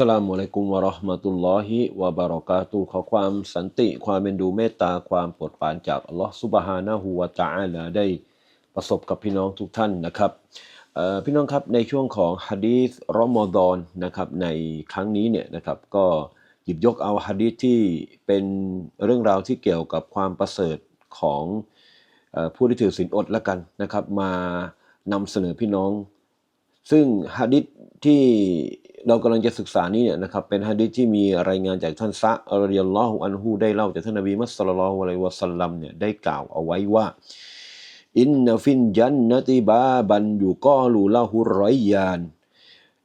สลามุอะลัยกุมวะราะห์มะตุลลอฮิวะบารอกาตุขอความสันติความเป็นดูเมตตาความโปรดปรานจากอัลลอฮ์ซุบฮานะฮูวะตะอาลาได้ประสบกับพี่น้องทุกท่านนะครับพี่น้องครับในช่วงของฮะดีษรอมฎอนนะครับในครั้งนี้เนี่ยนะครับก็หยิบยกเอาฮะดีษที่เป็นเรื่องราวที่เกี่ยวกับความประเสริฐของอผู้ที่ถือศีลอดละกันนะครับมานำเสนอพี่น้อง ซึ่งฮะดิษที่ เรากำลังจะศึกษานี้เนี่ยนะครับเป็นฮะดิษที่มีรายงานจากท่านซะอัลยัลอฮุอันฮูได้เล่าจากท่านนบีมุสลิมลอะลัยวะสัลลัมเนี่ยได้กล่าวเอาไว้ว่าอินนฟินจันนติบาบันอยู่กอลูละหุรอยยาน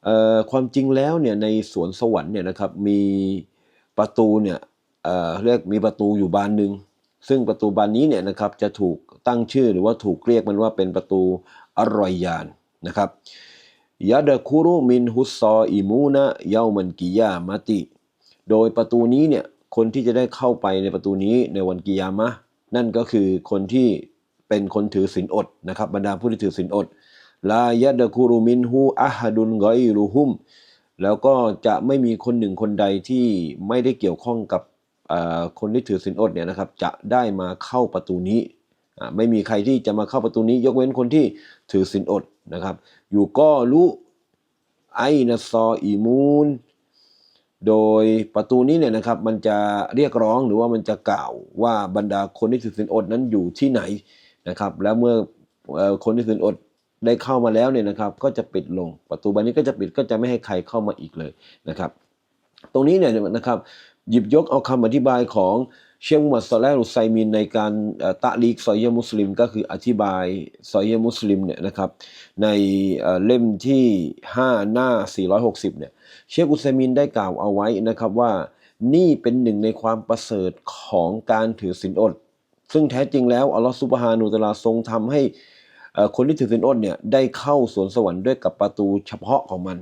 เอ่อความจริงแล้วเนี่ยในสวนสวรรค์เนี่ยนะครับมีประตูเนี่ยเอ่อเรียกมีประตูอยู่บานหนึ่งซึ่งประตูบานนี้เนี่ยนะครับจะถูกตั้งชื่อหรือว่าถูกเรียกมันว่าเป็นประตูอร่อยยานนะครับ ยาดะคุรุมินฮุสซออิมูนะเยามันกิยามะติ โดยประตูนี้เนี่ยคนที่จะได้เข้าไปในประตูนี้ในวันกิยามะนั่นก็คือคนที่เป็นคนถือศีลอดนะครับบรรดาผู้ที่ถือศีลอดลายะดะคุรุมินฮูอะฮัดุนกอยรุฮุมแล้วก็จะไม่มีคนหนึ่งคนใดที่ไม่ได้เกี่ยวข้องกับคนที่ถือศีลอดเนี่ยนะครับจะได้มาเข้าประตูนี้ ไม่มีใครที่จะมาเข้าประตูนี้ ยกเว้นคนที่ถือศีลอดนะครับ อยู่ก็รู้ไอนะซออีมูนโดยประตูนี้เนี่ยนะครับ มันจะเรียกร้องหรือว่ามันจะกล่าวว่าบรรดาคนที่ถือศีลอดนั้นอยู่ที่ไหนนะครับ แล้วเมื่อคนที่ถือศีลอดได้เข้ามาแล้วเนี่ยนะครับ ก็จะปิดลงประตูบานนี้ก็จะปิดก็จะไม่ให้ใครเข้ามาอีกเลยนะครับ ตรงนี้เนี่ยนะครับ หยิบยกเอาคำอธิบายของ เชคมุฮัมมัดซอลแลอุไซมินในการตะลีกซอยยมุสลิม ก็คืออธิบายซอยยมุสลิมเนี่ยนะครับในเล่มที่ 5 หน้า 460เนี่ยเชคอุไซมินได้กล่าวเอาไว้นะครับว่านี่เป็นหนึ่งในความประเสริฐของการถือศีลอด ซึ่งแท้จริงแล้วอัลลอฮฺซุบฮานุตะอาลาทรงทำให้คนที่ถือศีลอดเนี่ยได้เข้าสวนสวรรค์ด้วยกับประตูเฉพาะของมัน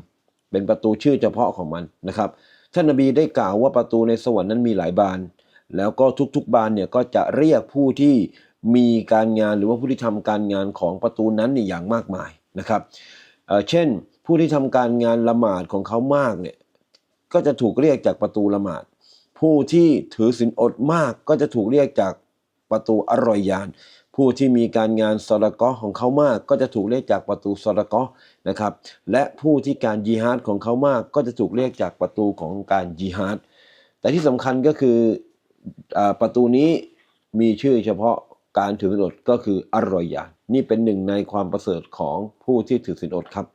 เป็นประตูชื่อเฉพาะของมันนะครับท่านนบีได้กล่าวว่าประตูในสวรรค์นั้นมีหลายบาน แล้วก็ทุกๆบานเนี่ยก็จะเรียกผู้ที่มีการงานหรือว่าผู้ที่ทำการงานของประตูนั้นเนี่ยอย่างมากมายนะครับเเช่นผู้ที่ทำการงานละหมาดของเขามากเนี่ยก็จะถูกเรียกจากประตูละหมาด ผู้ที่ถือศีลอดมากก็จะถูกเรียกจากประตูอร่อยยาน ผู้ที่มีการงานสระกอของเขามาก ก็จะถูกเรียกจากประตูสระกอนะครับ และผู้ที่การยิฮาดของเขามาก ก็จะถูกเรียกจากประตูของการยิฮาดแต่ที่สำคัญก็คือ ประตูนี้มีชื่อเฉพาะการถือสินอดก็คืออร่อยยานนี่เป็นหนึ่งในความประเสริฐของผู้ที่ถือสินอดครับ